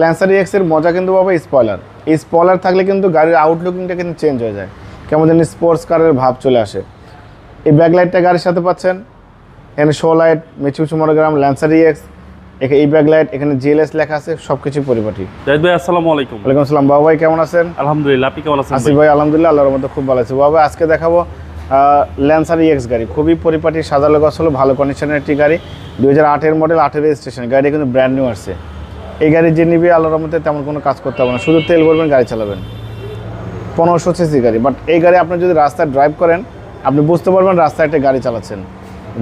Lancer এক্সের মজা কিন্তু বাবা স্পয়লার এই স্পয়লার থাকলে কিন্তু গাড়ির আউটলুকিংটা কিন্তু চেঞ্জ হয়ে যায়। কেমন জানি স্পোর্টস কারের ভাব চলে আসে। এই ব্যাকলাইটটা গাড়ির সাথে পাচ্ছেন। এখানে শো লাইট মিচুচু মনোগ্রাম ল্যান্সার এক্স এখানে এই ব্যাকলাইট এখানে জিএলএস লেখা আছে সব কিছু পরিপাটি। জাহিদ ভাই আসসালামু আলাইকুম। ওয়ালাইকুম আসসালাম। বাবা ভাই কেমন আছেন? আলহামদুলিল্লাহ আপনি কেমন আছেন আসিফ ভাই? আলহামদুলিল্লাহ আল্লাহর মধ্যে খুব ভালো আছে। বাবা আজকে দেখাবো ল্যান্সার ইএক্স গাড়ি। খুবই পরিপাটি সাজালো গছলো ভালো কন্ডিশনের একটি গাড়ি। দুই হাজার আটের মডেল আঠেরো রেজিস্ট্রেশন গাড়িটা কিন্তু ব্র্যান্ড নিউ আসছে। এই গাড়ি যে নিবে আল্লাহর মধ্যে তেমন কোনো কাজ করতে হবে না। শুধু তেল ভরবেন গাড়ি চালাবেন। পনেরোশো সিসি গাড়ি। বাট এই গাড়ি আপনি যদি রাস্তায় ড্রাইভ করেন আপনি বুঝতে পারবেন রাস্তায় একটা গাড়ি চালাচ্ছেন।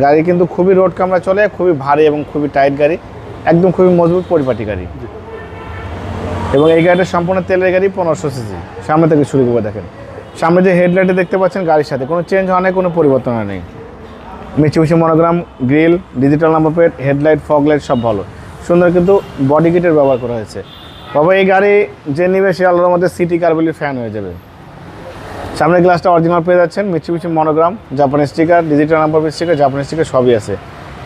গাড়ি কিন্তু খুবই রোড কামরা চলে খুবই ভারী এবং খুবই টাইট গাড়ি একদম খুবই মজবুত পরিপাটি গাড়ি। এবং এই গাড়িটা সম্পূর্ণ তেলের গাড়ি পনেরোশো সিসি। সামনে থেকে শুরু করে দেখেন। সামনে যে হেডলাইটে দেখতে পাচ্ছেন গাড়ির সাথে কোনো চেঞ্জ হয় নাই কোনো পরিবর্তন হয় নাই। মিচি monogram grill digital number plate headlight foglight সব ভালো। সুন্দর কিন্তু বডি কিটের ব্যবহার করা হয়েছে। বাবা, এই গাড়ি যে নিবে সে আলোর মধ্যে সিটি কার্বেলির ফ্যান হয়ে যাবে। সামনের গ্লাসটা অরিজিনাল পেয়ে যাচ্ছেন মিচি মিচি মনোগ্রাম জাপানি স্টিকার ডিজিটাল নাম্বার স্টিকার জাপানি স্টিকার সবই আছে।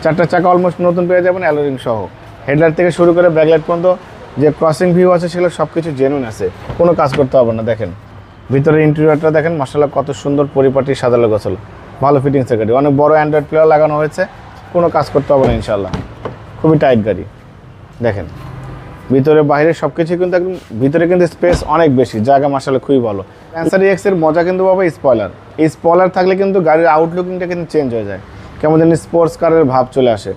চারটা চাকা অলমোস্ট নতুন পেয়ে যাবেন অ্যালোরিং সহ। হেডলাইট থেকে শুরু করে ব্যাকলাইট পর্যন্ত যে ক্রসিং ভিউ আছে সেগুলো সব কিছু জেনুইন আছে। কোনো কাজ করতে হবে না, দেখেন। ভিতরে ইন্টেরিয়রটা দেখেন মাসাল্লাহ কত সুন্দর পরিপাটি সাজালো গোছল। ভালো ফিটিংসের গাড়ি। অনেক বড় অ্যান্ড্রয়েড প্লেয়ার লাগানো হয়েছে, কোনো কাজ করতে হবে না ইনশাল্লাহ খুবই টাইট গাড়ি। দেখেন, ভিতরে, বাইরে সব কিছু কিন্তু একদম, ভিতরে কিন্তু স্পেস অনেক বেশি। জায়গা মাসালে খুবই ভালো। অ্যান্সার এক্সের মজা কিন্তু বাবা স্পয়লার এই স্পয়লার থাকলে কিন্তু গাড়ির আউটলুকিংটা কিন্তু চেঞ্জ হয়ে যায়। কেমন জানি স্পোর্টস কারের ভাব চলে আসে।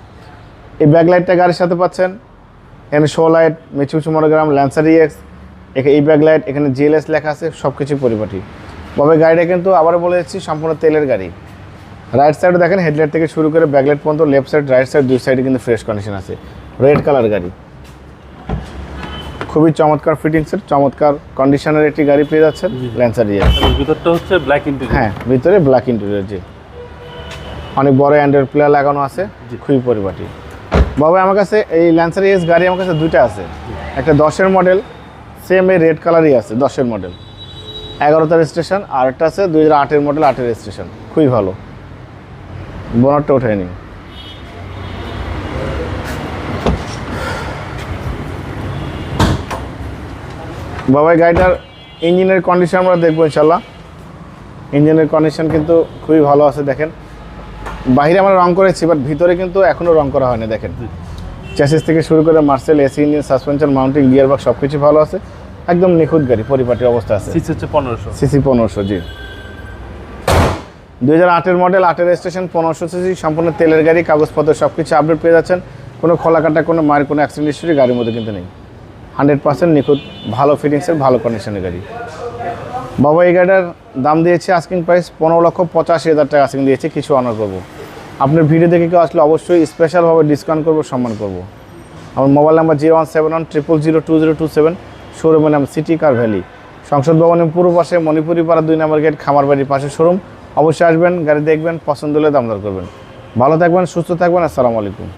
এই ব্যাকলাইটটা গাড়ির সাথে পাচ্ছেন। এখানে শো লাইট মিচুচু মনোগ্রাম ল্যান্সার এক্স এখানে এই ব্যাকলাইট এখানে জিএলএস লেখা আছে সব কিছু পরিপাটি। তবে গাড়িটা কিন্তু আবার বলে যাচ্ছি সম্পূর্ণ তেলের গাড়ি। রাইট সাইডে দেখেন হেডলাইট থেকে শুরু করে ব্যাকলাইট পর্যন্ত লেফট সাইড রাইট সাইড দুই সাইডে কিন্তু ফ্রেশ কন্ডিশন আছে। রেড কালার গাড়ি। খুবই চমৎকার ফিটিংসের চমৎকার কন্ডিশনের একটি গাড়ি পেয়ে যাচ্ছেন ল্যান্সার ইয়ে ভিতরটা হচ্ছে ব্ল্যাক ইন্টেরিয়র হ্যাঁ ভিতরে ব্ল্যাক ইন্টেরিয়র জি। অনেক বড় অ্যান্ড্রয়েড প্লেয়ার লাগানো আছে খুবই পরিপাটি। বাবা আমার কাছে এই ল্যান্সার এস গাড়ি আমার কাছে দুইটা আছে। একটা দশের মডেল সেম এই রেড কালারই আছে দশের মডেল এগারোটার স্টেশন আর একটা আছে দুই হাজার আটের মডেল আটের স্টেশন খুবই ভালো। বোনারটা ওঠেনি বাবা এই গাড়িটার ইঞ্জিনের কন্ডিশন আমরা দেখব ইনশাল্লাহ। ইঞ্জিনের কন্ডিশন কিন্তু খুবই ভালো আছে দেখেন। বাইরে আমরা রং করেছি বাট ভিতরে কিন্তু এখনও রং করা হয়নি দেখেন। চ্যাসিস থেকে শুরু করে Marcel AC engine suspension mounting gear box সব কিছু ভালো আছে। একদম নিখুঁত গাড়ি পরিপাটি অবস্থা আছে। সিসি হচ্ছে পনেরোশো। সিসি পনেরোশো জি। দুই হাজার আটের মডেল আটের স্টেশন পনেরোশো সিসি সম্পূর্ণ তেলের গাড়ি কাগজপত্র সব কিছু আপডেট পেয়ে যাচ্ছেন। কোনো খোলা কাটা কোনো মায়ের কোনো অ্যাক্সিডেন্ট হিস্ট্রি গাড়ির মধ্যে কিন্তু নেই। হান্ড্রেড পার্সেন্ট নিখুঁত, ভালো ফিটিংসের ভালো কন্ডিশনের গাড়ি। বাবা, এই গাড়িটার দাম দিয়েছে আস্কিং প্রাইস পনেরো লক্ষ পঁচাশি হাজার টাকা আস্কিং দিয়েছে, কিছু অনার করব। আপনার ভিডিও দেখে কেউ আসলে অবশ্যই স্পেশালভাবে ডিসকাউন্ট করব, সম্মান করব। আমার mobile number zero one seven one triple zero two zero two seven শোরুমের নাম সিটি কার ভ্যালি সংসদ ভবনের পূর্ব পাশে মণিপুরি পাড়া দুই নম্বর গেট খামার বাড়ির পাশে শোরুম অবশ্যই আসবেন, গাড়ি দেখবেন, পছন্দ হলে দামদার করবেন। ভালো থাকবেন, সুস্থ থাকবেন, আসসালামু আলাইকুম।